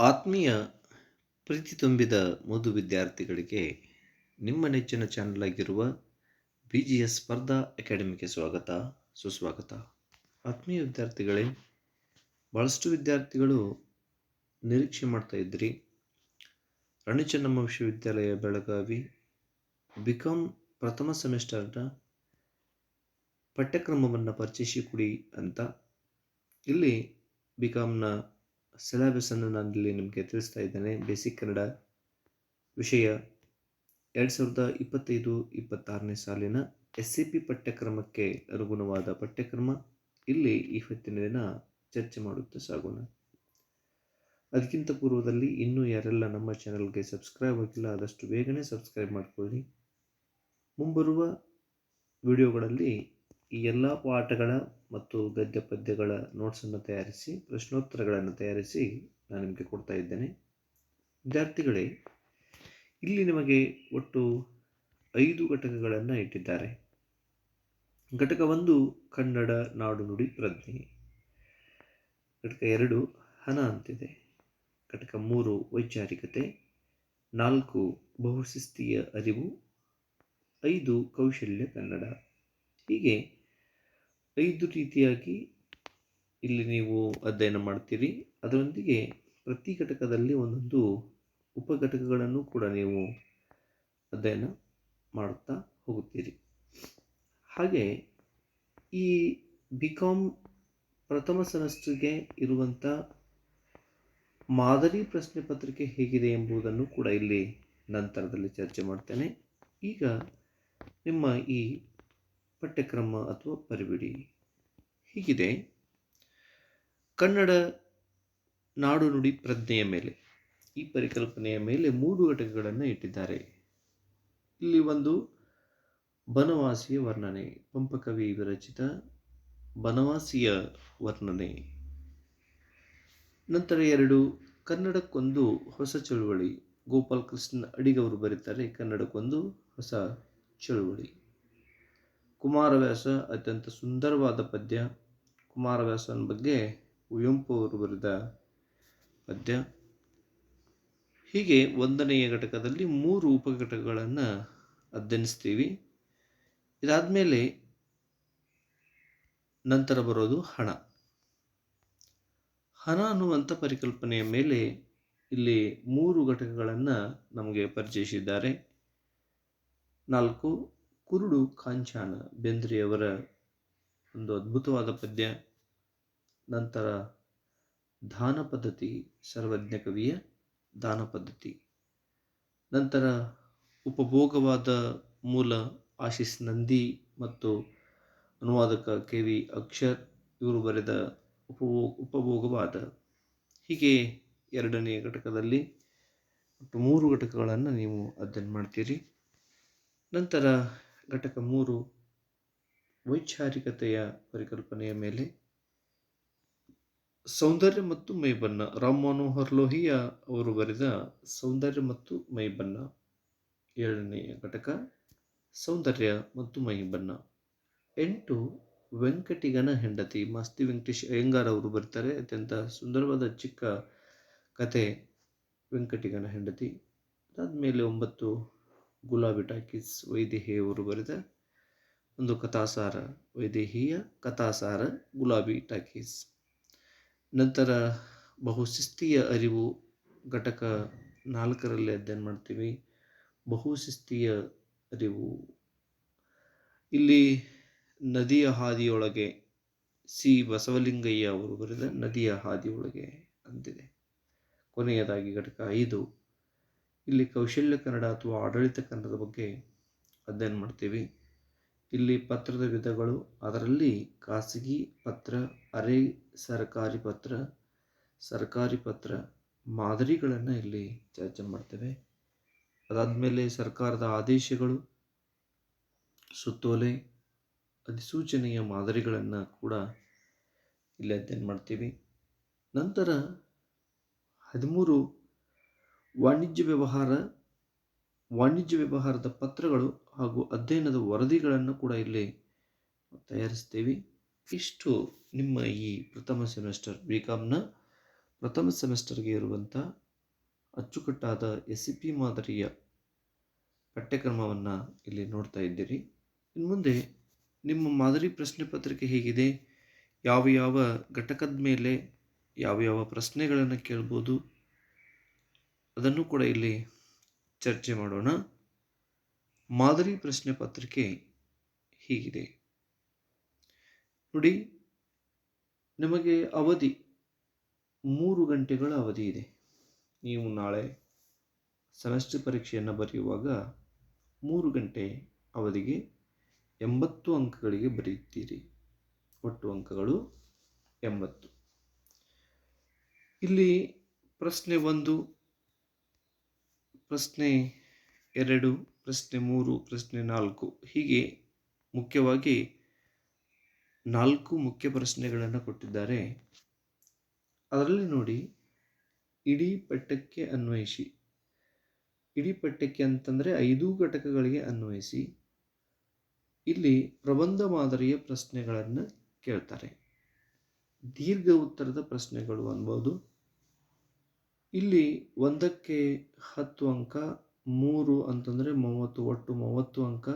ಆತ್ಮೀಯ ಪ್ರೀತಿ ತುಂಬಿದ ಮಧು ವಿದ್ಯಾರ್ಥಿಗಳಿಗೆ ನಿಮ್ಮ ನೆಚ್ಚಿನ ಚಾನಲ್ ಆಗಿರುವ ಬಿ ಜಿ ಎಸ್ ಸ್ಪರ್ಧಾ ಅಕಾಡೆಮಿಗೆ ಸ್ವಾಗತ, ಸುಸ್ವಾಗತ. ಆತ್ಮೀಯ ವಿದ್ಯಾರ್ಥಿಗಳೇ ಭಾಳಷ್ಟು ವಿದ್ಯಾರ್ಥಿಗಳು ನಿರೀಕ್ಷೆ ಮಾಡ್ತಾ ಇದ್ರಿ. ರಾಣಿಚನ್ನಮ್ಮ ವಿಶ್ವವಿದ್ಯಾಲಯ ಬೆಳಗಾವಿ ಬಿ ಕಾಮ್ ಪ್ರಥಮ ಸೆಮಿಸ್ಟರ್ನ ಪಠ್ಯಕ್ರಮವನ್ನು ಪರಿಚಯಿಸಿಕೊಡಿ ಅಂತ. ಇಲ್ಲಿ ಬಿ ಕಾಮ್ನ ಸಿಲೆಬಸನ್ನು ನಾನು ಇಲ್ಲಿ ನಿಮಗೆ ತಿಳಿಸ್ತಾ ಇದ್ದೇನೆ. ಬೇಸಿಕ್ ಕನ್ನಡ ವಿಷಯ ಎರಡು ಸಾವಿರದ ಇಪ್ಪತ್ತೈದು, ಇಪ್ಪತ್ತಾರನೇ ಸಾಲಿನ ಎಸ್ ಸಿ ಪಿ ಪಠ್ಯಕ್ರಮಕ್ಕೆ ಅನುಗುಣವಾದ ಪಠ್ಯಕ್ರಮ ಇಲ್ಲಿ ಈ ಹೊತ್ತಿನ ದಿನ ಚರ್ಚೆ ಮಾಡುತ್ತಾ ಸಾಗೋಣ. ಅದಕ್ಕಿಂತ ಪೂರ್ವದಲ್ಲಿ ಇನ್ನೂ ಯಾರೆಲ್ಲ ನಮ್ಮ ಚಾನಲ್ಗೆ ಸಬ್ಸ್ಕ್ರೈಬ್ ಆಗಿಲ್ಲ, ಆದಷ್ಟು ಬೇಗನೆ ಸಬ್ಸ್ಕ್ರೈಬ್ ಮಾಡಿಕೊಳ್ಳಿ. ಮುಂಬರುವ ವಿಡಿಯೋಗಳಲ್ಲಿ ಈ ಎಲ್ಲ ಪಾಠಗಳ ಮತ್ತು ಗದ್ಯ ಪದ್ಯಗಳ ನೋಟ್ಸನ್ನು ತಯಾರಿಸಿ, ಪ್ರಶ್ನೋತ್ತರಗಳನ್ನು ತಯಾರಿಸಿ ನಾನು ನಿಮಗೆ ಕೊಡ್ತಾ ಇದ್ದೇನೆ. ವಿದ್ಯಾರ್ಥಿಗಳೇ, ಇಲ್ಲಿ ನಿಮಗೆ ಒಟ್ಟು ಐದು ಘಟಕಗಳನ್ನು ಇಟ್ಟಿದ್ದಾರೆ. ಘಟಕ ಒಂದು, ಕನ್ನಡ, ನಾಡು ನುಡಿ, ಪ್ರಜ್ಞೆ. ಘಟಕ ಎರಡು, ಹಣ ಅಂತಿದೆ. ಘಟಕ ಮೂರು, ವೈಚಾರಿಕತೆ. ನಾಲ್ಕು, ಬಹುಶಿಸ್ತೀಯ ಅರಿವು. ಐದು, ಕೌಶಲ್ಯ ಕನ್ನಡ. ಹೀಗೆ ಐದು ರೀತಿಯಾಗಿ ಇಲ್ಲಿ ನೀವು ಅಧ್ಯಯನ ಮಾಡ್ತೀರಿ. ಅದರೊಂದಿಗೆ ಪ್ರತಿ ಘಟಕದಲ್ಲಿ ಒಂದೊಂದು ಉಪಘಟಕಗಳನ್ನು ಕೂಡ ನೀವು ಅಧ್ಯಯನ ಮಾಡುತ್ತಾ ಹೋಗುತ್ತೀರಿ. ಹಾಗೆ ಈ ಬಿ ಕಾಮ್ ಪ್ರಥಮ ಸೆಮಿಸ್ಟರ್ಗೆ ಇರುವಂಥ ಮಾದರಿ ಪ್ರಶ್ನೆ ಪತ್ರಿಕೆ ಹೇಗಿದೆ ಎಂಬುದನ್ನು ಕೂಡ ಇಲ್ಲಿ ನಂತರದಲ್ಲಿ ಚರ್ಚೆ ಮಾಡ್ತೇನೆ. ಈಗ ನಿಮ್ಮ ಈ ಪಠ್ಯಕ್ರಮ ಅಥವಾ ಪರಿಬಿಡಿ ಹೀಗಿದೆ. ಕನ್ನಡ ನಾಡು ನುಡಿ ಪ್ರಜ್ಞೆಯ ಮೇಲೆ. ಈ ಪರಿಕಲ್ಪನೆಯ ಮೇಲೆ ಮೂರು ಘಟಕಗಳನ್ನು ಇಟ್ಟಿದ್ದಾರೆ. ಇಲ್ಲಿ ಒಂದು ಬನವಾಸಿಯ ವರ್ಣನೆ, ಪಂಪಕವಿ ವಿರಚಿತ ಬನವಾಸಿಯ ವರ್ಣನೆ. ನಂತರ ಎರಡು ಕನ್ನಡಕ್ಕೊಂದು ಹೊಸ ಚಳುವಳಿ ಗೋಪಾಲ್ ಕೃಷ್ಣ ಅಡಿಗವರು ಬರೀತಾರೆ ಕನ್ನಡಕ್ಕೊಂದು ಹೊಸ ಚಳುವಳಿ. ಕುಮಾರವ್ಯಾಸ ಅತ್ಯಂತ ಸುಂದರವಾದ ಪದ್ಯ. ಕುಮಾರವ್ಯಾಸನ ಬಗ್ಗೆ ಕುವೆಂಪು ಅವರು ಬರೆದ ಪದ್ಯ. ಹೀಗೆ ಒಂದನೆಯ ಘಟಕದಲ್ಲಿ ಮೂರು ಉಪಘಟಕಗಳನ್ನು ಅಧ್ಯಯನಿಸ್ತೀವಿ. ಇದಾದಮೇಲೆ ನಂತರ ಬರೋದು ಹಣ. ಹಣ ಅನ್ನುವಂಥ ಪರಿಕಲ್ಪನೆಯ ಮೇಲೆ ಇಲ್ಲಿ ಮೂರು ಘಟಕಗಳನ್ನು ನಮಗೆ ಪರಿಚಯಿಸಿದ್ದಾರೆ. ನಾಲ್ಕು ಕುರುಡು ಕಾಂಚಾನ ಬೇಂದ್ರೆಯವರ ಒಂದು ಅದ್ಭುತವಾದ ಪದ್ಯ. ನಂತರ ದಾನ ಪದ್ಧತಿ, ಸರ್ವಜ್ಞ ಕವಿಯ ದಾನ ಪದ್ಧತಿ. ನಂತರ ಉಪಭೋಗವಾದ ಮೂಲ ಆಶಿಸ್ ನಂದಿ ಮತ್ತು ಅನುವಾದಕ ಕೆ ವಿ ಅಕ್ಷರ್, ಇವರು ಬರೆದ ಉಪಭೋ ಉಪಭೋಗವಾದ. ಹೀಗೆ ಎರಡನೇ ಘಟಕದಲ್ಲಿ ಒಟ್ಟು ಮೂರು ಘಟಕಗಳನ್ನು ನೀವು ಅಧ್ಯಯನ ಮಾಡ್ತೀರಿ. ನಂತರ ಘಟಕ ಮೂರು, ವೈಚಾರಿಕತೆಯ ಪರಿಕಲ್ಪನೆಯ ಮೇಲೆ. ಸೌಂದರ್ಯ ಮತ್ತು ಮೈಬಣ್ಣ. ರಾಮ್ ಮನೋಹರ್ ಲೋಹಿಯಾ ಅವರು ಬರೆದ ಸೌಂದರ್ಯ ಮತ್ತು ಮೈಬಣ್ಣ. ಏಳನೆಯ ಘಟಕ, ಸೌಂದರ್ಯ ಮತ್ತು ಮೈಬಣ್ಣ. ಎಂಟು, ವೆಂಕಟಿಗನ ಹೆಂಡತಿ. ಮಾಸ್ತಿ ವೆಂಕಟೇಶ್ ಅಯ್ಯಂಗಾರ್ ಅವರು ಬರ್ತಾರೆ. ಅತ್ಯಂತ ಸುಂದರವಾದ ಚಿಕ್ಕ ಕತೆ, ವೆಂಕಟಿಗನ ಹೆಂಡತಿ. ಅದಾದಮೇಲೆ ಒಂಬತ್ತು ಗುಲಾಬಿ ಟಾಕೀಸ್ ವೈದೇಹಿಯವರು ಬರೆದ ಒಂದು ಕಥಾಸಾರ, ವೈದೇಹಿಯ ಕಥಾಸಾರ ಗುಲಾಬಿ ಟಾಕೀಸ್. ನಂತರ ಬಹುಶಿಸ್ತೀಯ ಅರಿವು ಘಟಕ ನಾಲ್ಕರಲ್ಲಿ ಅಧ್ಯಯನ ಮಾಡ್ತೀವಿ. ಬಹುಶಿಸ್ತೀಯ ಅರಿವು. ಇಲ್ಲಿ ನದಿಯ ಹಾದಿಯೊಳಗೆ ಸಿ ಬಸವಲಿಂಗಯ್ಯ ಅವರು ಬರೆದ ನದಿಯ ಹಾದಿಯೊಳಗೆ ಅಂತಿದೆ. ಕೊನೆಯದಾಗಿ ಘಟಕ ಐದು. ಇಲ್ಲಿ ಕೌಶಲ್ಯ ಕನ್ನಡ ಅಥವಾ ಆಡಳಿತ ಕನ್ನಡದ ಬಗ್ಗೆ ಅಧ್ಯಯನ ಮಾಡ್ತೀವಿ. ಇಲ್ಲಿ ಪತ್ರದ ವಿಧಗಳು, ಅದರಲ್ಲಿ ಖಾಸಗಿ ಪತ್ರ, ಅರೆ ಸರ್ಕಾರಿ ಪತ್ರ ಸರ್ಕಾರಿ ಪತ್ರ ಮಾದರಿಗಳನ್ನು ಇಲ್ಲಿ ಚರ್ಚೆ ಮಾಡ್ತೇವೆ. ಅದಾದಮೇಲೆ ಸರ್ಕಾರದ ಆದೇಶಗಳು, ಸುತ್ತೋಲೆ, ಅಧಿಸೂಚನೆಯ ಮಾದರಿಗಳನ್ನು ಕೂಡ ಇಲ್ಲಿ ಅಧ್ಯಯನ ಮಾಡ್ತೀವಿ. ನಂತರ ಹದಿಮೂರು ವಾಣಿಜ್ಯ ವ್ಯವಹಾರ, ವಾಣಿಜ್ಯ ವ್ಯವಹಾರದ ಪತ್ರಗಳು ಹಾಗೂ ಅಧ್ಯಯನದ ವರದಿಗಳನ್ನು ಕೂಡ ಇಲ್ಲಿ ತಯಾರಿಸ್ತೀವಿ ಇಷ್ಟು ನಿಮ್ಮ ಈ ಪ್ರಥಮ ಸೆಮಿಸ್ಟರ್ ಬಿ ಕಾಮ್ನ ಪ್ರಥಮ ಸೆಮಿಸ್ಟರ್ಗೆ ಇರುವಂಥ ಅಚ್ಚುಕಟ್ಟಾದ ಎಸ್ ಸಿ ಪಿ ಮಾದರಿಯ ಪಠ್ಯಕ್ರಮವನ್ನು ಇಲ್ಲಿ ನೋಡ್ತಾ ಇದ್ದೀರಿ. ಇನ್ನು ಮುಂದೆ ನಿಮ್ಮ ಮಾದರಿ ಪ್ರಶ್ನೆ ಪತ್ರಿಕೆ ಹೇಗಿದೆ? ಯಾವ ಯಾವ ಘಟಕದ ಮೇಲೆ ಯಾವ ಯಾವ ಪ್ರಶ್ನೆಗಳನ್ನು ಕೇಳ್ಬೋದು? ಅದನ್ನು ಕೂಡ ಇಲ್ಲಿ ಚರ್ಚೆ ಮಾಡೋಣ. ಮಾದರಿ ಪ್ರಶ್ನೆ ಪತ್ರಿಕೆ ಹೀಗಿದೆ. ನೋಡಿ, ನಿಮಗೆ ಅವಧಿ ಮೂರು ಗಂಟೆಗಳ ಅವಧಿ ಇದೆ. ನೀವು ನಾಳೆ ಸೆಮೆಸ್ಟರ್ ಪರೀಕ್ಷೆಯನ್ನು ಬರೆಯುವಾಗ ಮೂರು ಗಂಟೆ ಅವಧಿಗೆ ಎಂಬತ್ತು ಅಂಕಗಳಿಗೆ ಬರೆಯುತ್ತೀರಿ. ಒಟ್ಟು ಅಂಕಗಳು ಎಂಬತ್ತು. ಇಲ್ಲಿ ಪ್ರಶ್ನೆ ಒಂದು ಪ್ರಶ್ನೆ ಎರಡು, ಪ್ರಶ್ನೆ ಮೂರು, ಪ್ರಶ್ನೆ ನಾಲ್ಕು. ಹೀಗೆ ಮುಖ್ಯವಾಗಿ ನಾಲ್ಕು ಮುಖ್ಯ ಪ್ರಶ್ನೆಗಳನ್ನು ಕೊಟ್ಟಿದ್ದಾರೆ. ಅದರಲ್ಲಿ ನೋಡಿ, ಇಡೀ ಪಠ್ಯಕ್ಕೆ ಅನ್ವಯಿಸಿ. ಇಡೀ ಪಠ್ಯಕ್ಕೆ ಅಂತಂದರೆ ಐದು ಘಟಕಗಳಿಗೆ ಅನ್ವಯಿಸಿ. ಇಲ್ಲಿ ಪ್ರಬಂಧ ಮಾದರಿಯ ಪ್ರಶ್ನೆಗಳನ್ನು ಕೇಳ್ತಾರೆ. ದೀರ್ಘ ಉತ್ತರದ ಪ್ರಶ್ನೆಗಳು ಅನ್ಬೋದು. ಇಲ್ಲಿ ಒಂದಕ್ಕೆ ಹತ್ತು ಅಂಕ, ಮೂರು ಅಂತಂದರೆ ಮೂವತ್ತು, ಒಟ್ಟು ಮೂವತ್ತು ಅಂಕ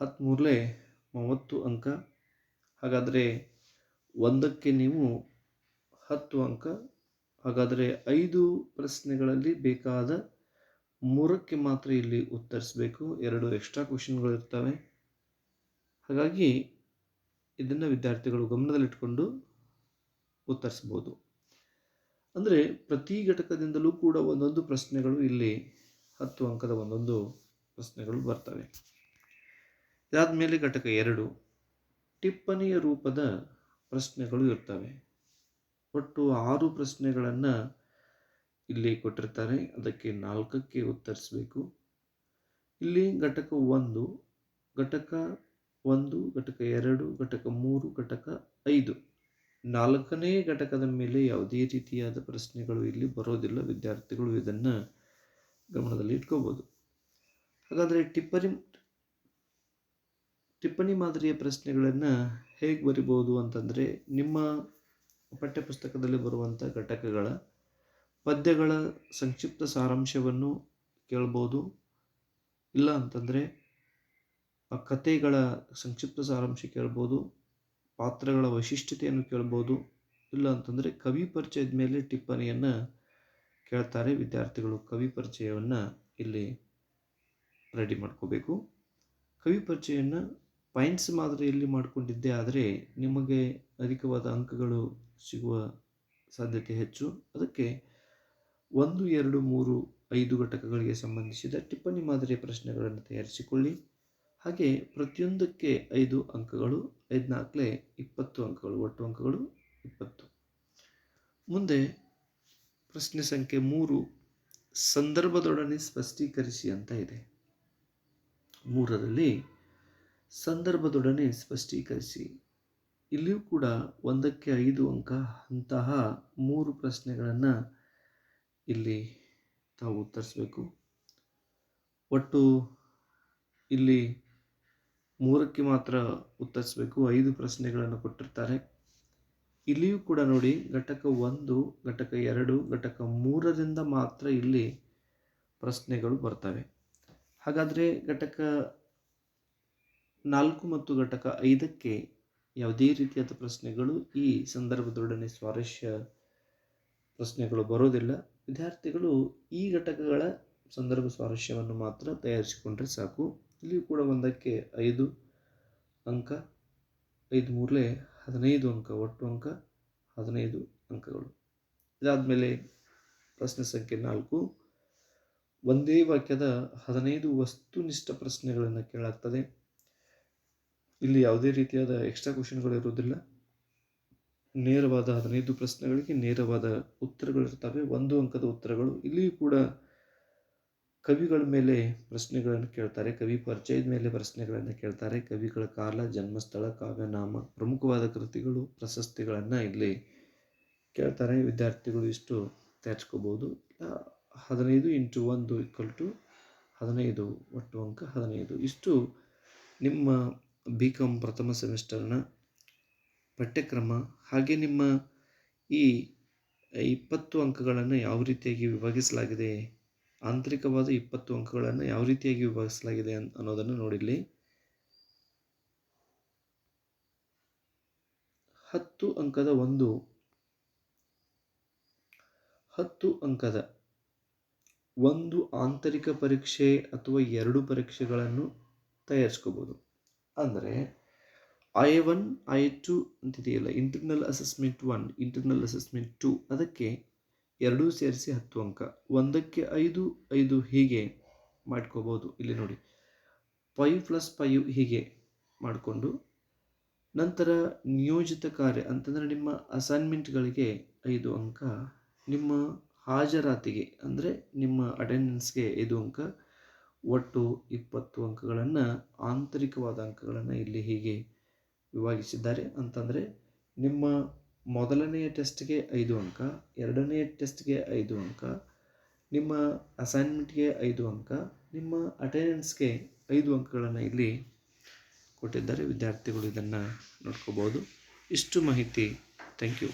ಹತ್ತ್ಮೂರಲೇ ಮೂವತ್ತು ಅಂಕ. ಹಾಗಾದರೆ ಒಂದಕ್ಕೆ ನೀವು ಹತ್ತು ಅಂಕ, ಹಾಗಾದರೆ ಐದು ಪ್ರಶ್ನೆಗಳಲ್ಲಿ ಬೇಕಾದ ಮೂರಕ್ಕೆ ಮಾತ್ರ ಇಲ್ಲಿ ಉತ್ತರಿಸಬೇಕು. ಎರಡು ಎಕ್ಸ್ಟ್ರಾ ಕ್ವಶನ್ಗಳು ಇರ್ತವೆ. ಹಾಗಾಗಿ ಇದನ್ನು ವಿದ್ಯಾರ್ಥಿಗಳು ಗಮನದಲ್ಲಿಟ್ಕೊಂಡು ಉತ್ತರಿಸ್ಬೋದು. ಅಂದರೆ ಪ್ರತಿ ಘಟಕದಿಂದಲೂ ಕೂಡ ಒಂದೊಂದು ಪ್ರಶ್ನೆಗಳು ಇಲ್ಲಿ ಹತ್ತು ಅಂಕದ ಒಂದೊಂದು ಪ್ರಶ್ನೆಗಳು ಬರ್ತವೆ. ಇದಾದ ಮೇಲೆ ಘಟಕ ಎರಡು, ಟಿಪ್ಪಣಿಯ ರೂಪದ ಪ್ರಶ್ನೆಗಳು ಇರ್ತವೆ. ಒಟ್ಟು ಆರು ಪ್ರಶ್ನೆಗಳನ್ನು ಇಲ್ಲಿ ಕೊಟ್ಟಿರ್ತಾರೆ. ಅದಕ್ಕೆ ನಾಲ್ಕಕ್ಕೆ ಉತ್ತರಿಸಬೇಕು. ಇಲ್ಲಿ ಘಟಕ ಒಂದು ಘಟಕ ಒಂದು, ಘಟಕ ಎರಡು, ಘಟಕ ಮೂರು, ಘಟಕ ಐದು. ನಾಲ್ಕನೇ ಘಟಕದ ಮೇಲೆ ಯಾವುದೇ ರೀತಿಯಾದ ಪ್ರಶ್ನೆಗಳು ಇಲ್ಲಿ ಬರೋದಿಲ್ಲ. ವಿದ್ಯಾರ್ಥಿಗಳು ಇದನ್ನು ಗಮನದಲ್ಲಿ ಇಟ್ಕೋಬೋದು. ಹಾಗಾದರೆ ಟಿಪ್ಪಣಿ ಟಿಪ್ಪಣಿ ಮಾದರಿಯ ಪ್ರಶ್ನೆಗಳನ್ನು ಹೇಗೆ ಬರಿಬೋದು ಅಂತಂದರೆ, ನಿಮ್ಮ ಪಠ್ಯಪುಸ್ತಕದಲ್ಲಿ ಬರುವಂಥ ಘಟಕಗಳ ಪದ್ಯಗಳ ಸಂಕ್ಷಿಪ್ತ ಸಾರಾಂಶವನ್ನು ಕೇಳ್ಬೋದು. ಇಲ್ಲ ಅಂತಂದರೆ ಆ ಕಥೆಗಳ ಸಂಕ್ಷಿಪ್ತ ಸಾರಾಂಶ ಕೇಳ್ಬೋದು. ಪಾತ್ರಗಳ ವೈಶಿಷ್ಟ್ಯತೆಯನ್ನು ಕೇಳ್ಬೋದು. ಇಲ್ಲ ಅಂತಂದರೆ ಕವಿ ಪರಿಚಯದ ಮೇಲೆ ಟಿಪ್ಪಣಿಯನ್ನು ಕೇಳ್ತಾರೆ ವಿದ್ಯಾರ್ಥಿಗಳು. ಕವಿ ಪರಿಚಯವನ್ನು ಇಲ್ಲಿ ರೆಡಿ ಮಾಡ್ಕೋಬೇಕು. ಕವಿ ಪರಿಚಯವನ್ನು ಪಾಯಿಂಟ್ಸ್ ಮಾದರಿಯಲ್ಲಿ ಮಾಡಿಕೊಂಡಿದ್ದೆ ಆದರೆ ನಿಮಗೆ ಅಧಿಕವಾದ ಅಂಕಗಳು ಸಿಗುವ ಸಾಧ್ಯತೆ ಹೆಚ್ಚು. ಅದಕ್ಕೆ ಒಂದು, ಎರಡು, ಮೂರು, ಐದು ಘಟಕಗಳಿಗೆ ಸಂಬಂಧಿಸಿದ ಟಿಪ್ಪಣಿ ಮಾದರಿಯ ಪ್ರಶ್ನೆಗಳನ್ನು ತಯಾರಿಸಿಕೊಳ್ಳಿ. ಹಾಗೆ ಪ್ರತಿಯೊಂದಕ್ಕೆ ಐದು ಅಂಕಗಳು ಐದುನಾಲ್ಕಲೇ ಇಪ್ಪತ್ತು ಅಂಕಗಳು, ಒಟ್ಟು ಅಂಕಗಳು ಇಪ್ಪತ್ತು. ಮುಂದೆ ಪ್ರಶ್ನೆ ಸಂಖ್ಯೆ ಮೂರು, ಸಂದರ್ಭದೊಡನೆ ಸ್ಪಷ್ಟೀಕರಿಸಿ ಅಂತ ಇದೆ. ಮೂರರಲ್ಲಿ, ಸಂದರ್ಭದೊಡನೆ ಸ್ಪಷ್ಟೀಕರಿಸಿ. ಇಲ್ಲಿಯೂ ಕೂಡ ಒಂದಕ್ಕೆ ಐದು ಅಂಕ, ಅಂತಹ ಮೂರು ಪ್ರಶ್ನೆಗಳನ್ನು ಇಲ್ಲಿ ತಾವು ಉತ್ತರಿಸಬೇಕು. ಒಟ್ಟು ಇಲ್ಲಿ ಮೂರಕ್ಕೆ ಮಾತ್ರ ಉತ್ತರಿಸಬೇಕು. ಐದು ಪ್ರಶ್ನೆಗಳನ್ನು ಕೊಟ್ಟಿರ್ತಾರೆ. ಇಲ್ಲಿಯೂ ಕೂಡ ನೋಡಿ, ಘಟಕ ಒಂದು, ಘಟಕ ಎರಡು, ಘಟಕ ಮೂರರಿಂದ ಮಾತ್ರ ಇಲ್ಲಿ ಪ್ರಶ್ನೆಗಳು ಬರ್ತವೆ. ಹಾಗಾದರೆ ಘಟಕ ನಾಲ್ಕು ಮತ್ತು ಘಟಕ ಐದಕ್ಕೆ ಯಾವುದೇ ರೀತಿಯಾದ ಪ್ರಶ್ನೆಗಳು ಈ ಸಂದರ್ಭದೊಡನೆ ಸ್ವಾರಸ್ಯ ಪ್ರಶ್ನೆಗಳು ಬರೋದಿಲ್ಲ. ವಿದ್ಯಾರ್ಥಿಗಳು ಈ ಘಟಕಗಳ ಸಂದರ್ಭ ಸ್ವಾರಸ್ಯವನ್ನು ಮಾತ್ರ ತಯಾರಿಸಿಕೊಂಡ್ರೆ ಸಾಕು. ಇಲ್ಲಿಯೂ ಕೂಡ ಒಂದಕ್ಕೆ ಐದು ಅಂಕ, ಐದು ಮೂರಲೇ ಹದಿನೈದು ಅಂಕ, ಒಟ್ಟು ಅಂಕ ಹದಿನೈದು ಅಂಕಗಳು. ಇದಾದ ಮೇಲೆ ಪ್ರಶ್ನೆ ಸಂಖ್ಯೆ ನಾಲ್ಕು. ಒಂದೇ ವಾಕ್ಯದ ಹದಿನೈದು ವಸ್ತುನಿಷ್ಠ ಪ್ರಶ್ನೆಗಳನ್ನು ಕೇಳಾಗ್ತದೆ. ಇಲ್ಲಿ ಯಾವುದೇ ರೀತಿಯಾದ ಎಕ್ಸ್ಟ್ರಾ ಕ್ವಶನ್ಗಳು ಇರುವುದಿಲ್ಲ. ನೇರವಾದ ಹದಿನೈದು ಪ್ರಶ್ನೆಗಳಿಗೆ ನೇರವಾದ ಉತ್ತರಗಳಿರ್ತವೆ ಒಂದು ಅಂಕದ ಉತ್ತರಗಳು. ಇಲ್ಲಿಯೂ ಕೂಡ ಕವಿಗಳ ಮೇಲೆ ಪ್ರಶ್ನೆಗಳನ್ನು ಕೇಳ್ತಾರೆ, ಕವಿ ಪರಿಚಯದ ಮೇಲೆ ಪ್ರಶ್ನೆಗಳನ್ನು ಕೇಳ್ತಾರೆ, ಕವಿಗಳ ಕಾಲ, ಜನ್ಮಸ್ಥಳ, ಕಾವ್ಯನಾಮ, ಪ್ರಮುಖವಾದ ಕೃತಿಗಳು, ಪ್ರಶಸ್ತಿಗಳನ್ನು ಇಲ್ಲಿ ಕೇಳ್ತಾರೆ. ವಿದ್ಯಾರ್ಥಿಗಳು ಇಷ್ಟು ತಯಾರಿಸ್ಕೋಬೋದು ಹದಿನೈದು ಇಂಟು ಒಂದು ಈಕ್ವಲ್ ಟು ಹದಿನೈದು ಒಟ್ಟು ಅಂಕ ಹದಿನೈದು. ಇಷ್ಟು ನಿಮ್ಮ ಬಿ ಕಾಮ್ ಪ್ರಥಮ ಸೆಮಿಸ್ಟರ್ನ ಪಠ್ಯಕ್ರಮ. ಹಾಗೆ ನಿಮ್ಮ ಈ ಇಪ್ಪತ್ತು ಅಂಕಗಳನ್ನು ಯಾವ ರೀತಿಯಾಗಿ ವಿಭಾಗಿಸಲಾಗಿದೆ? ಆಂತರಿಕವಾದ ಇಪ್ಪತ್ತು ಅಂಕಗಳನ್ನು ಯಾವ ರೀತಿಯಾಗಿ ವಿಭಾಗಿಸಲಾಗಿದೆ ಅನ್- ಅನ್ನೋದನ್ನು ನೋಡಿಲ್ಲಿ. ಹತ್ತು ಅಂಕದ ಒಂದು. ಹತ್ತು ಅಂಕದ ಒಂದು ಆಂತರಿಕ ಪರೀಕ್ಷೆ ಅಥವಾ ಎರಡು ಪರೀಕ್ಷೆಗಳನ್ನು ತಯಾರಿಸ್ಕೋಬೋದು. ಅಂದರೆ I one I two ಅಂತಿದೆಯಲ್ಲ internal assessment one internal assessment two ಅದಕ್ಕೆ ಎರಡೂ ಸೇರಿಸಿ ಹತ್ತು ಅಂಕ. ಒಂದಕ್ಕೆ ಐದು ಐದು ಹೀಗೆ ಮಾಡ್ಕೋಬೋದು. ಇಲ್ಲಿ ನೋಡಿ. ಫೈವ್ ಪ್ಲಸ್ ಫೈವ್ ಹೀಗೆ ಮಾಡಿಕೊಂಡು ನಂತರ ನಿಯೋಜಿತ ಕಾರ್ಯ ಅಂತಂದರೆ ನಿಮ್ಮ ಅಸೈನ್ಮೆಂಟ್ಗಳಿಗೆ ಐದು ಅಂಕ, ನಿಮ್ಮ ಹಾಜರಾತಿಗೆ ಅಂದರೆ ನಿಮ್ಮ ಅಟೆಂಡೆನ್ಸ್ಗೆ ಐದು ಅಂಕ, ಒಟ್ಟು ಇಪ್ಪತ್ತು ಅಂಕಗಳನ್ನು, ಆಂತರಿಕವಾದ ಅಂಕಗಳನ್ನು ಇಲ್ಲಿ ಹೀಗೆ ವಿಭಾಗಿಸಿದ್ದಾರೆ ಅಂತಂದರೆ ನಿಮ್ಮ ಮೊದಲನೆಯ ಟೆಸ್ಟ್ಗೆ ಐದು ಅಂಕ, ಎರಡನೆಯ ಟೆಸ್ಟ್ಗೆ ಐದು ಅಂಕ, ನಿಮ್ಮ ಅಸೈನ್ಮೆಂಟ್ಗೆ ಐದು ಅಂಕ, ನಿಮ್ಮ ಅಟೆಂಡೆನ್ಸ್ಗೆ ಐದು ಅಂಕಗಳನ್ನು ಇಲ್ಲಿ ಕೊಟ್ಟಿದ್ದಾರೆ. ವಿದ್ಯಾರ್ಥಿಗಳು ಇದನ್ನು ನೋಡ್ಕೋಬೋದು. ಇಷ್ಟು ಮಾಹಿತಿ. Thank you